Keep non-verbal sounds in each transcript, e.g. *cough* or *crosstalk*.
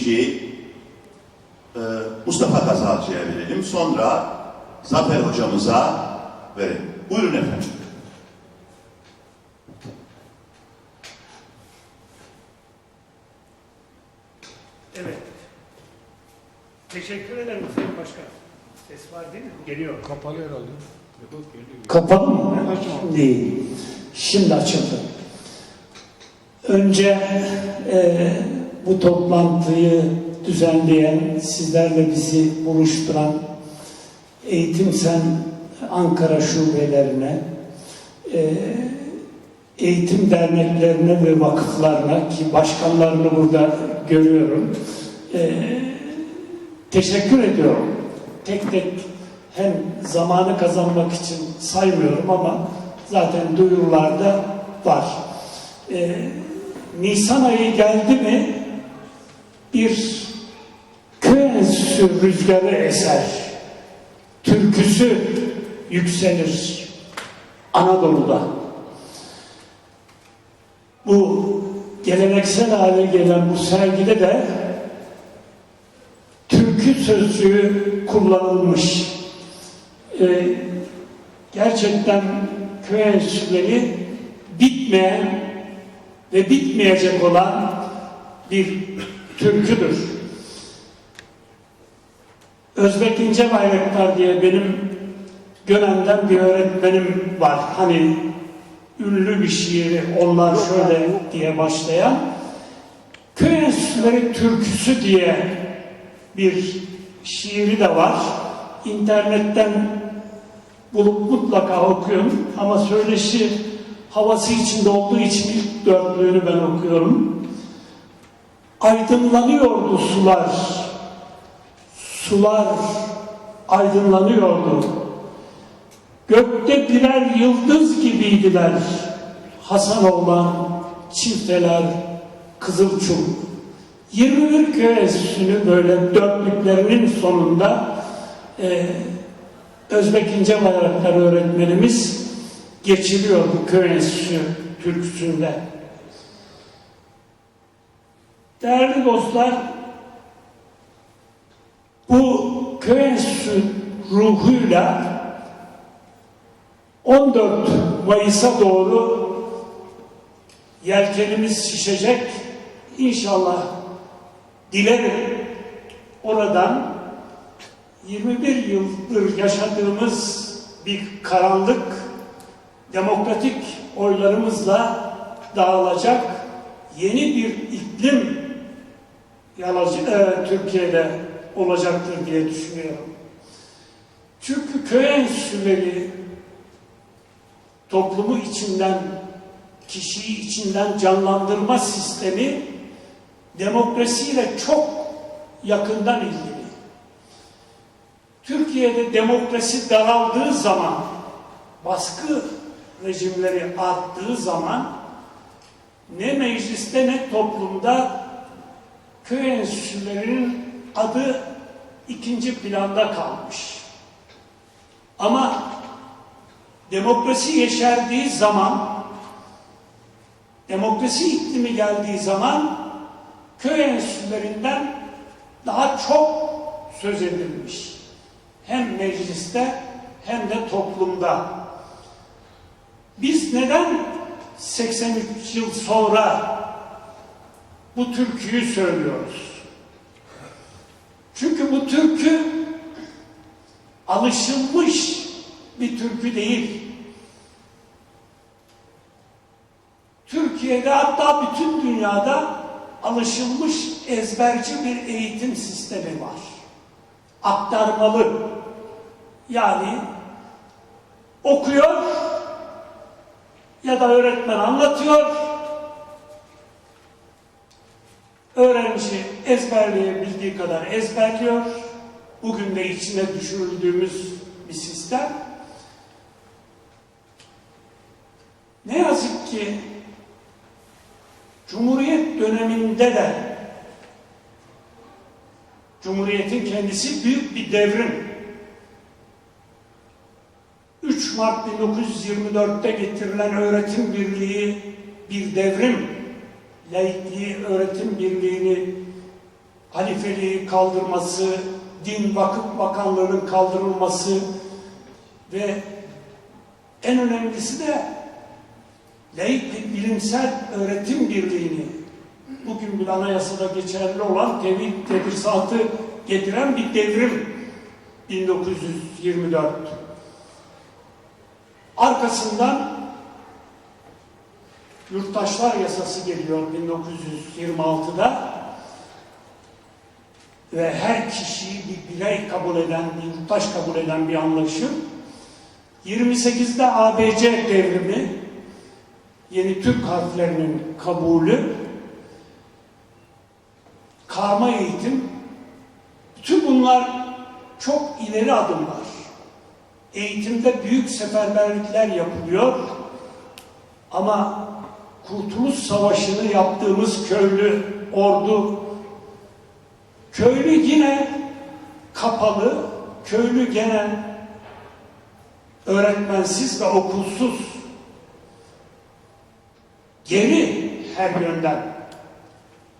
birinciyi e, Mustafa Kazalcı'ya verelim. Sonra Zafer hocamıza verelim. Buyurun efendim. Evet. Teşekkür ederim Sayın Başkan. Ses var değil mi? Geliyor. Kapalı herhalde. Kapalı mı? Değil. Şimdi açıldı. Önce e, bu toplantıyı düzenleyen, sizlerle bizi buluşturan Eğitim Sen Ankara şubelerine, e, eğitim derneklerine ve vakıflarına ki başkanlarını burada görüyorum. E, teşekkür ediyorum. Tek tek hem zamanı kazanmak için saymıyorum ama zaten duyurularda var. Ee, Nisan ayı geldi mi bir köy enstitüsü rüzgarı eser. Türküsü yükselir Anadolu'da. Bu geleneksel hale gelen bu sergide de türkü sözcüğü kullanılmış. Ee, gerçekten köy enstitüleri bitmeyen ve bitmeyecek olan bir türküdür. Özbek İnce Bayraktar diye benim Gönen'den bir öğretmenim var. Hani ünlü bir şiiri onlar şöyle diye başlayan köy enstitüleri türküsü diye bir şiiri de var. İnternetten bulup mutlaka okuyun ama söyleşi havası içinde olduğu için ilk dörtlüğünü ben okuyorum. Aydınlanıyordu sular, sular aydınlanıyordu. Gökte birer yıldız gibiydiler. Hasanoğlan, çifteler, Kızılçum. 21 köy enstitüsünü böyle dörtlüklerinin sonunda e, Özbek İnce Bayraktar öğretmenimiz geçiriyor bu köy enstitüsü türküsünde. Değerli dostlar, bu köy enstitüsü ruhuyla 14 Mayıs'a doğru yelkenimiz şişecek. İnşallah dilerim oradan 21 yıldır yaşadığımız bir karanlık demokratik oylarımızla dağılacak yeni bir iklim yalacı, e, Türkiye'de olacaktır diye düşünüyorum. Çünkü köy enstitüleri toplumu içinden, kişiyi içinden canlandırma sistemi demokrasiyle çok yakından ilgili. Türkiye'de demokrasi daraldığı zaman, baskı rejimleri arttığı zaman ne mecliste ne toplumda köy enstitülerinin adı ikinci planda kalmış. Ama demokrasi yeşerdiği zaman, demokrasi iklimi geldiği zaman köy enstitülerinden daha çok söz edilmiş. Hem mecliste hem de toplumda. Biz neden 83 yıl sonra bu türküyü söylüyoruz? Çünkü bu türkü alışılmış bir türkü değil. Türkiye'de hatta bütün dünyada alışılmış ezberci bir eğitim sistemi var. Aktarmalı. Yani okuyor ya da öğretmen anlatıyor. Öğrenci ezberleyebildiği kadar ezberliyor. Bugün de içine düşürüldüğümüz bir sistem. Ne yazık ki Cumhuriyet döneminde de Cumhuriyetin kendisi büyük bir devrim. 3 Mart 1924'te getirilen öğretim birliği bir devrim. Laikliği, öğretim birliğini halifeliği kaldırması, din vakıf bakanlığının kaldırılması ve en önemlisi de laik bir bilimsel öğretim birliğini bugün bir anayasada geçerli olan tevhid tedrisatı getiren bir devrim 1924. Arkasından Yurttaşlar Yasası geliyor 1926'da ve her kişiyi bir birey kabul eden, bir yurttaş kabul eden bir anlaşım. 28'de ABC devrimi, yeni Türk harflerinin kabulü, karma eğitim, bütün bunlar çok ileri adımlar. Eğitimde büyük seferberlikler yapılıyor ama Kurtuluş Savaşı'nı yaptığımız köylü ordu, köylü yine kapalı, köylü gene öğretmensiz ve okulsuz, geri her yönden.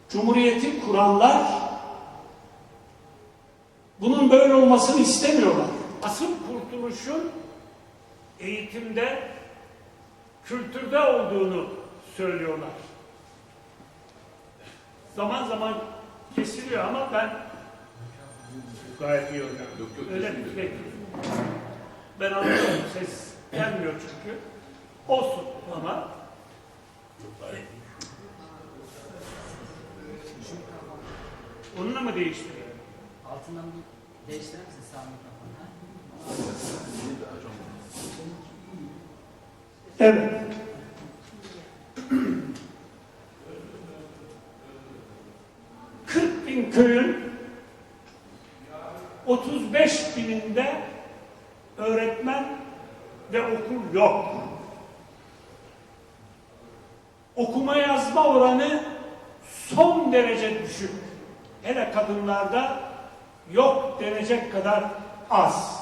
Cumhuriyeti kuranlar bunun böyle olmasını istemiyorlar. Asıl kurtuluşun eğitimde, kültürde olduğunu söylüyorlar. Zaman zaman kesiliyor ama ben gayet iyi hocam. Öyle mi? Peki. Ben anlıyorum ses gelmiyor çünkü. Olsun ama onunla mı değiştiriyor? Altından bir değiştirir misin sağ mikrofonu? Evet. Kırk bin köyün 35 bininde öğretmen ve okul yok. Okuma yazma oranı son derece düşük. Hele kadınlarda yok denecek kadar az.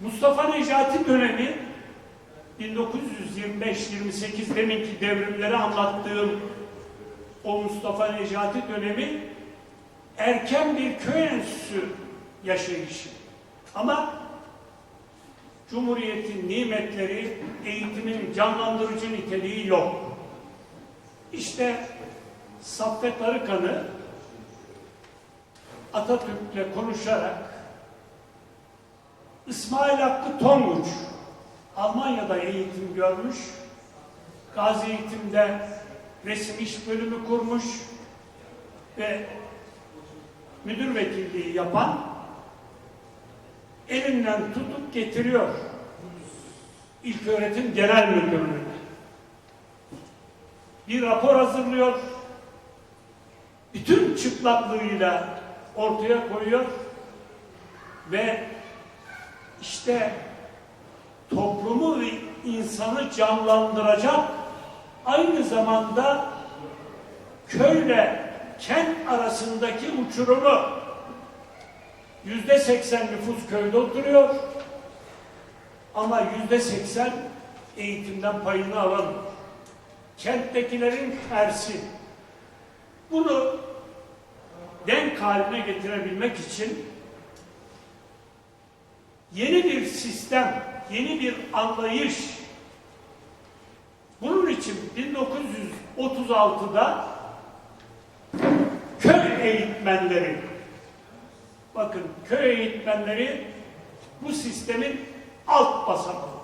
Mustafa Necati dönemi 1925-28 deminki devrimleri anlattığım o Mustafa Necati dönemi erken bir köy enstitüsü yaşayışı. Ama Cumhuriyetin nimetleri, eğitimin canlandırıcı niteliği yok. İşte Saffet Arıkan'ı Atatürk'le konuşarak İsmail Hakkı Tonguç Almanya'da eğitim görmüş. Gazi Eğitim'de resim iş bölümü kurmuş ve müdür vekilliği yapan elinden tutup getiriyor İlköğretim Genel Müdürlüğü'ne. Bir rapor hazırlıyor. Bütün çıplaklığıyla ortaya koyuyor ve işte toplumu ve insanı canlandıracak aynı zamanda köyle kent arasındaki uçurumu yüzde seksen nüfus köyde oturuyor ama yüzde seksen eğitimden payını alamıyor. Kenttekilerin tersi. Bunu denk haline getirebilmek için yeni bir sistem, yeni bir anlayış. Bunun için 1936'da köy eğitmenleri, bakın köy eğitmenleri bu sistemin alt basamağı.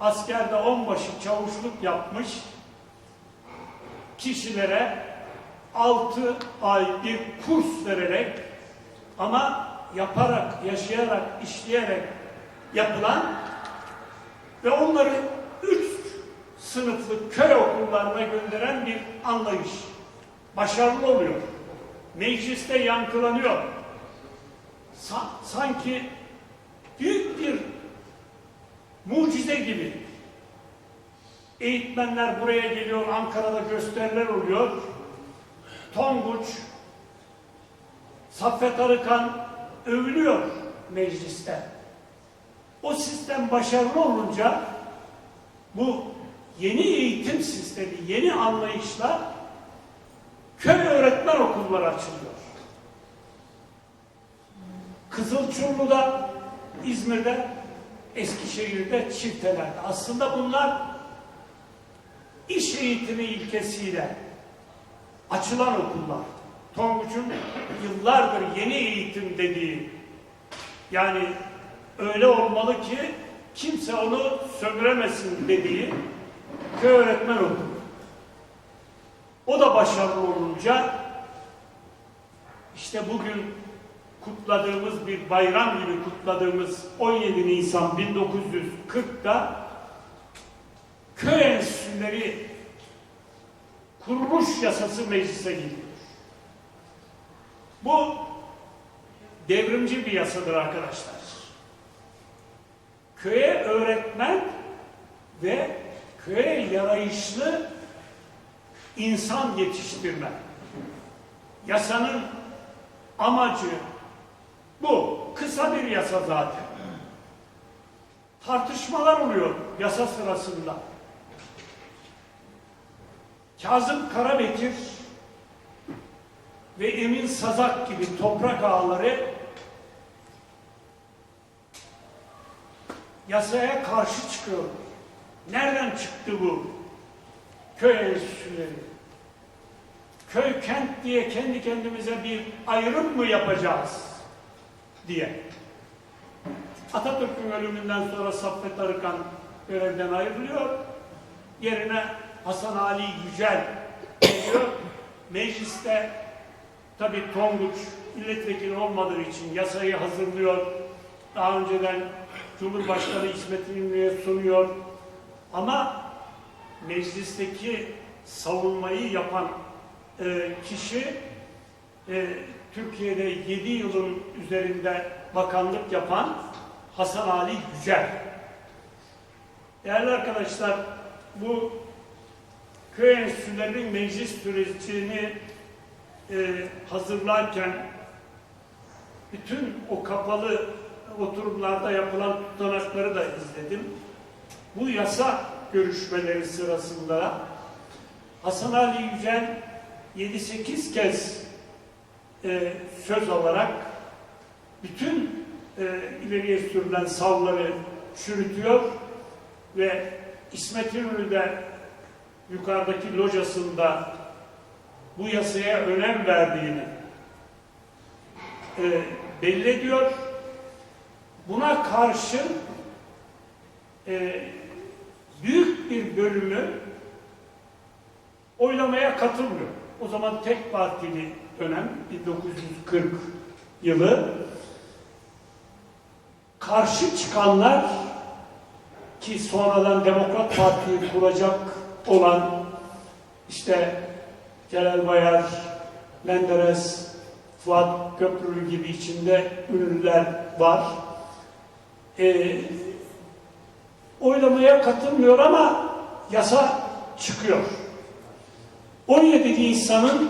Askerde onbaşı çavuşluk yapmış kişilere 6 ay bir kurs vererek ama yaparak, yaşayarak, işleyerek yapılan ve onları üç sınıflı köy okullarına gönderen bir anlayış. Başarılı oluyor. Mecliste yankılanıyor. Sa- sanki büyük bir mucize gibi. Eğitmenler buraya geliyor, Ankara'da gösteriler oluyor. Tonguç, Saffet Arıkan övülüyor mecliste. O sistem başarılı olunca bu yeni eğitim sistemi, yeni anlayışla okullar açılıyor. Kızılçurlu'da, İzmir'de, Eskişehir'de, Çifteler'de. Aslında bunlar iş eğitimi ilkesiyle açılan okullar. Tonguç'un yıllardır yeni eğitim dediği yani öyle olmalı ki kimse onu sömüremesin dediği köy öğretmen okulu. O da başarılı olunca işte bugün kutladığımız bir bayram gibi kutladığımız 17 Nisan 1940'da köy enstitüleri kuruluş yasası meclise geliyor. Bu devrimci bir yasadır arkadaşlar. Köye öğretmen ve köye yarayışlı insan yetiştirme. Yasanın amacı bu. Kısa bir yasa zaten. Tartışmalar oluyor yasa sırasında. Kazım Karabekir ve Emin Sazak gibi toprak ağaları yasaya karşı çıkıyor. Nereden çıktı bu? Köy enstitüleri. Köy kent diye kendi kendimize bir ayrım mı yapacağız diye. Atatürk'ün ölümünden sonra Saffet Arıkan görevden ayrılıyor. Yerine Hasan Ali Yücel geliyor. Mecliste tabi Tonguç milletvekili olmadığı için yasayı hazırlıyor. Daha önceden Cumhurbaşkanı İsmet İnönü'ye sunuyor. Ama meclisteki savunmayı yapan e, kişi e, Türkiye'de 7 yılın üzerinde bakanlık yapan Hasan Ali Yücel. Değerli arkadaşlar, bu köy enstitülerinin meclis sürecini e, hazırlarken bütün o kapalı oturumlarda yapılan tutanakları da izledim. Bu yasa görüşmeleri sırasında Hasan Ali Yücel 7-8 kez e, söz alarak bütün e, ileriye sürülen savları çürütüyor ve İsmet İnönü de yukarıdaki locasında bu yasaya önem verdiğini e, belli ediyor. Buna karşı e, büyük bir bölümü oylamaya katılmıyor. O zaman tek partili dönem 1940 yılı karşı çıkanlar ki sonradan Demokrat Parti'yi kuracak olan işte Celal Bayar, Menderes, Fuat Köprülü gibi içinde ünlüler var. Ee, oylamaya katılmıyor ama yasa çıkıyor. 17 Nisan'ın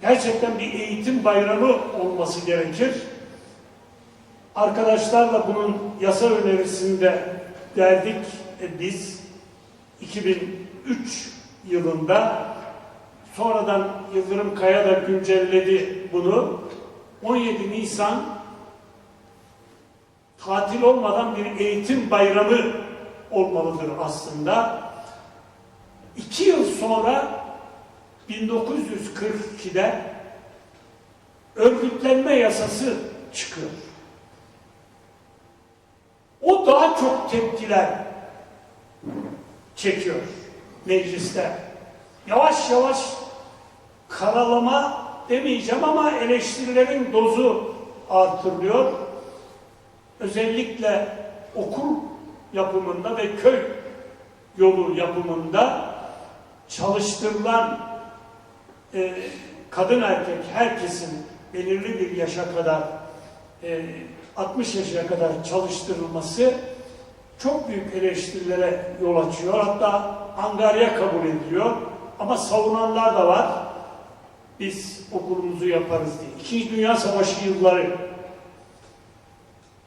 gerçekten bir eğitim bayramı olması gerekir. Arkadaşlarla bunun yasa önerisinde derdik e, biz 2003 yılında sonradan Yıldırım Kaya da güncelledi bunu. 17 Nisan tatil olmadan bir eğitim bayramı olmalıdır aslında. İki yıl sonra 1942'de örgütlenme yasası çıkıyor. O daha çok tepkiler çekiyor mecliste. Yavaş yavaş karalama demeyeceğim ama eleştirilerin dozu artırılıyor. Özellikle okul yapımında ve köy yolu yapımında çalıştırılan e, kadın erkek herkesin belirli bir yaşa kadar e, 60 yaşına kadar çalıştırılması çok büyük eleştirilere yol açıyor. Hatta angarya kabul ediliyor. Ama savunanlar da var. Biz okulumuzu yaparız diye. İkinci Dünya Savaşı yılları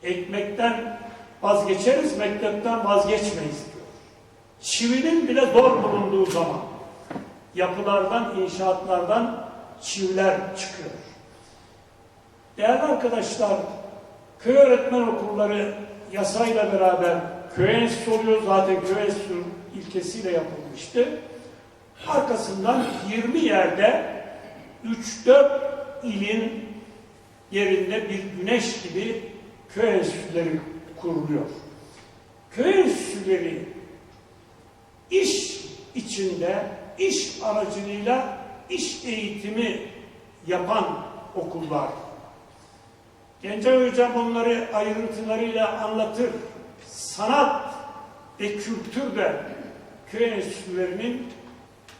ekmekten vazgeçeriz, mektepten vazgeçmeyiz diyor. Çivinin bile zor bulunduğu zaman yapılardan, inşaatlardan çivler çıkıyor. Değerli arkadaşlar, köy öğretmen okulları yasayla beraber köy enstitüsü oluyor. Zaten köy enstitüsü ilkesiyle yapılmıştı. Arkasından 20 yerde 3-4 ilin yerinde bir güneş gibi köy enstitüleri kuruluyor. Köy enstitüleri iş içinde, iş aracılığıyla iş eğitimi yapan okullar. Gencay Hocam bunları ayrıntılarıyla anlatır. Sanat ve kültür de köy enstitülerinin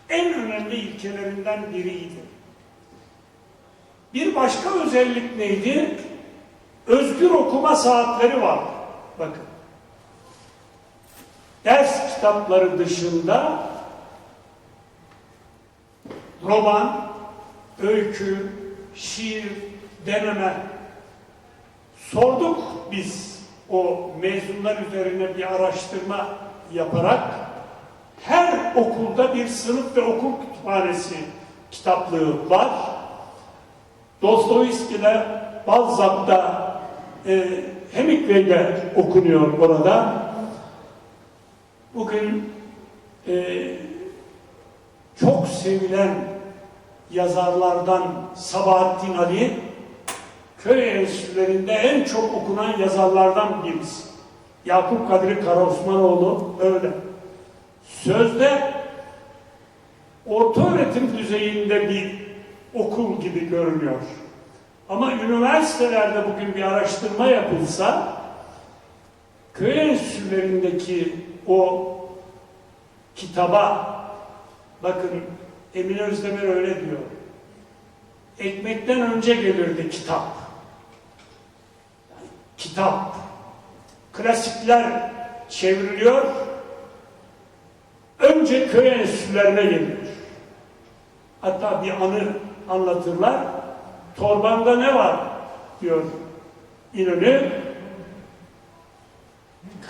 en önemli ilkelerinden biriydi. Bir başka özellik neydi? Özgür okuma saatleri var. Bakın. Ders kitapları dışında roman, öykü, şiir, deneme sorduk biz o mezunlar üzerine bir araştırma yaparak her okulda bir sınıf ve okul kütüphanesi kitaplığı var. Dostoyevski'de, Balzac'da, e, Hemingway'de okunuyor orada. Bugün e, çok sevilen yazarlardan Sabahattin Ali, köy enstitülerinde en çok okunan yazarlardan birisi. Yakup Kadri Karaosmanoğlu öyle. Sözde orta öğretim düzeyinde bir okul gibi görünüyor. Ama üniversitelerde bugün bir araştırma yapılsa köy enstitülerindeki o kitaba bakın Emin Özdemir öyle diyor. Ekmekten önce gelirdi kitap. Yani kitap. Klasikler çevriliyor. Önce köy enstitülerine geliyor. Hatta bir anı anlatırlar. Torbanda ne var diyor İnönü.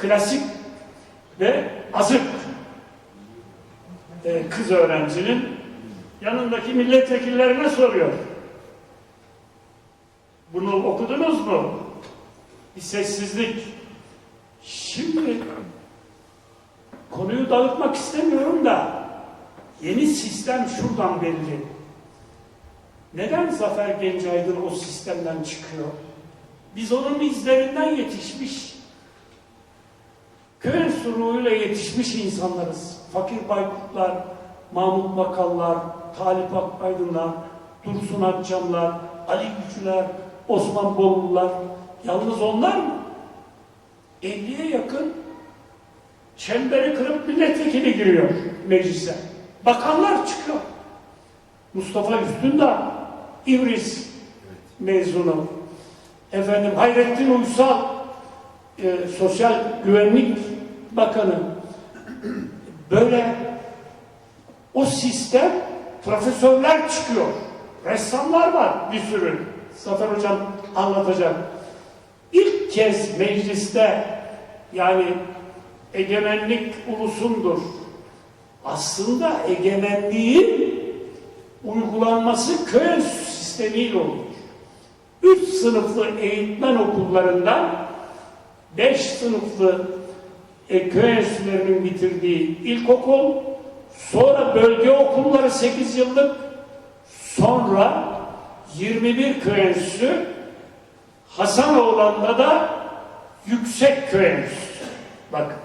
Klasik ve azık Ee, kız öğrencinin yanındaki milletvekillerine soruyor. Bunu okudunuz mu? Bir sessizlik. Şimdi konuyu dağıtmak istemiyorum da yeni sistem şuradan belli. Neden Zafer Gencaydın o sistemden çıkıyor? Biz onun izlerinden yetişmiş, köy suruğuyla yetişmiş insanlarız. Fakir Baykurtlar, Mahmut Bakallar, Talip Akaydınlar, Dursun Akçamlar, Ali Güçlüler, Osman Bollular. Yalnız onlar mı? 50'ye yakın çemberi kırıp milletvekili giriyor meclise. Bakanlar çıkıyor. Mustafa Üstündağ, İvriz mezunu. Efendim Hayrettin Uysal, e, Sosyal Güvenlik Bakanı. Böyle o sistem profesörler çıkıyor. Ressamlar var bir sürü. Zafer Hocam anlatacak. İlk kez mecliste yani egemenlik ulusundur. Aslında egemenliğin uygulanması köy sistemiyle olur. Üç sınıflı eğitmen okullarından beş sınıflı e, köy enstitülerinin bitirdiği ilkokul, sonra bölge okulları 8 yıllık, sonra 21 köy enstitüsü, Hasanoğlan'da da yüksek köy enstitüsü. Bakın.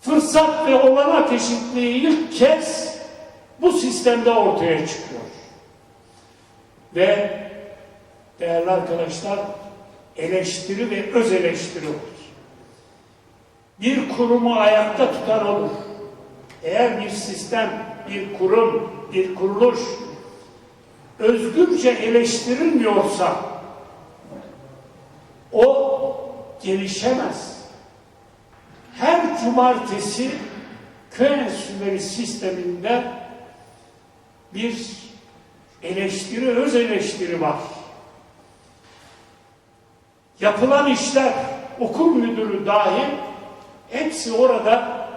Fırsat ve olanak eşitliği ilk kez bu sistemde ortaya çıkıyor. Ve değerli arkadaşlar eleştiri ve öz eleştiri olur. Bir kurumu ayakta tutan olur. Eğer bir sistem, bir kurum, bir kuruluş özgürce eleştirilmiyorsa o gelişemez. Her cumartesi köy enstitüleri sisteminde bir eleştiri, öz eleştiri var. Yapılan işler, okul müdürü dahil hepsi orada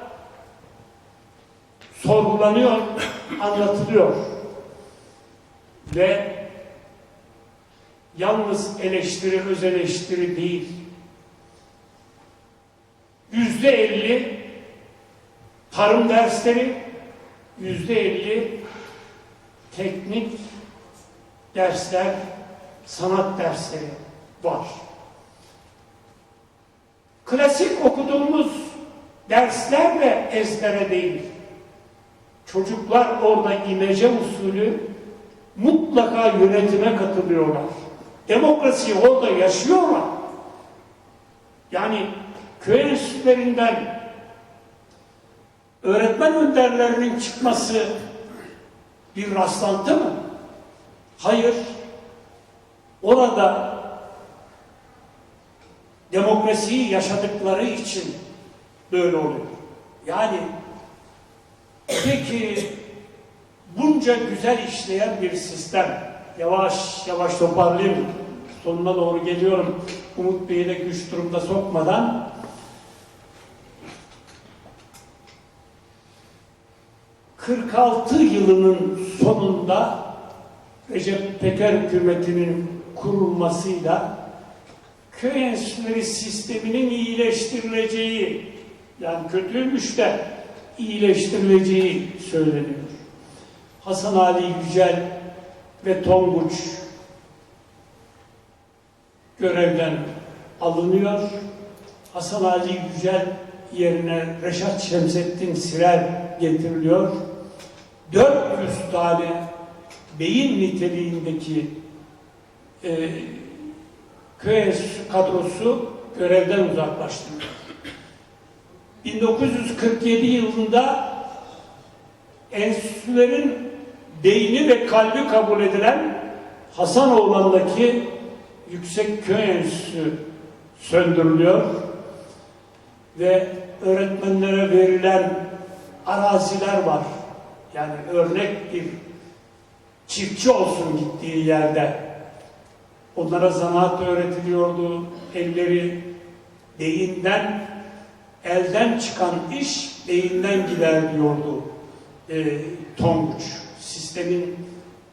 sorgulanıyor, *coughs* anlatılıyor. Ve yalnız eleştiri, öz eleştiri değil. Yüzde elli tarım dersleri, yüzde elli teknik dersler, sanat dersleri var. Klasik okuduğumuz dersler de ezbere değil. Çocuklar orada imece usulü mutlaka yönetime katılıyorlar. Demokrasiyi orada yaşıyorlar. Yani köy enstitülerinden öğretmen önderlerinin çıkması bir rastlantı mı? Hayır. Orada demokrasiyi yaşadıkları için böyle oluyor. Yani peki bunca güzel işleyen bir sistem yavaş yavaş toparlayayım sonuna doğru geliyorum Umut Bey'i de güç durumda sokmadan ...46 yılının sonunda Recep Peker hükümetinin kurulmasıyla köy enstitüleri sisteminin iyileştirileceği yani kötüymüş de iyileştirileceği söyleniyor. Hasan Ali Yücel ve Tonguç görevden alınıyor. Hasan Ali Yücel yerine Reşat Şemsettin Sirel getiriliyor. 400 tane beyin niteliğindeki e, köy kadrosu görevden uzaklaştırılıyor. 1947 yılında enstitülerin beyni ve kalbi kabul edilen Hasanoğlan'daki Yüksek Köy Enstitüsü söndürülüyor ve öğretmenlere verilen araziler var. Yani örnek bir çiftçi olsun gittiği yerde onlara zanaat öğretiliyordu. Elleri beyinden, elden çıkan iş beyinden gider diyordu e, Tonguç. Sistemin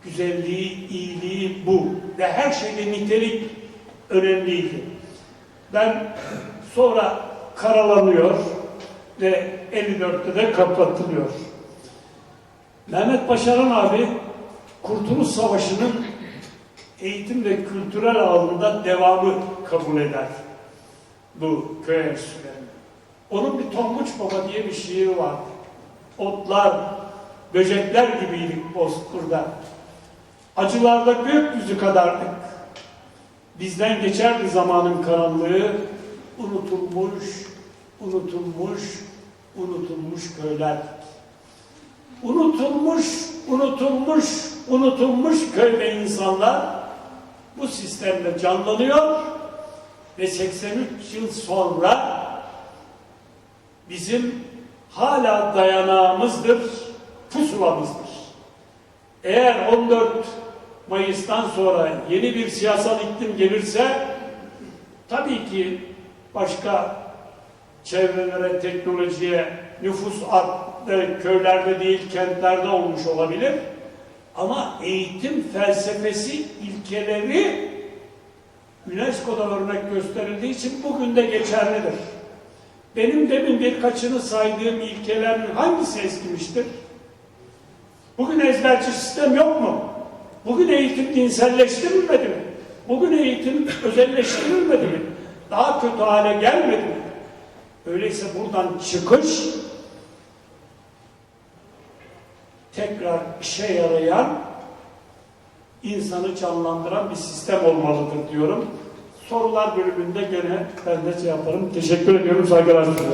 güzelliği, iyiliği bu. Ve her şeyde nitelik önemliydi. Ben sonra karalanıyor ve 54'te de kapatılıyor. Mehmet Başaran abi Kurtuluş Savaşı'nın eğitim ve kültürel alanında devamı kabul eder bu köy enstitülerinde. Onun bir Tonguç Baba diye bir şiiri vardı. Otlar, böcekler gibiydik Bozkır'da. Acılarda gökyüzü kadardık. Bizden geçerdi zamanın karanlığı, unutulmuş, unutulmuş, unutulmuş köyler. Unutulmuş, unutulmuş, unutulmuş köy ve insanlar bu sistemde canlanıyor ve 83 yıl sonra bizim hala dayanağımızdır, pusulamızdır. Eğer 14 Mayıs'tan sonra yeni bir siyasal iklim gelirse tabii ki başka çevrelere, teknolojiye, nüfus arttı, köylerde değil kentlerde olmuş olabilir. Ama eğitim felsefesi ilkeleri UNESCO'da örnek gösterildiği için bugün de geçerlidir. Benim demin birkaçını saydığım ilkelerin hangisi eskimiştir? Bugün ezberci sistem yok mu? Bugün eğitim dinselleştirilmedi mi? Bugün eğitim özelleştirilmedi mi? Daha kötü hale gelmedi mi? Öyleyse buradan çıkış tekrar işe yarayan insanı canlandıran bir sistem olmalıdır diyorum. Sorular bölümünde gene ben de şey yaparım. Teşekkür ediyorum. Saygılar sunuyorum.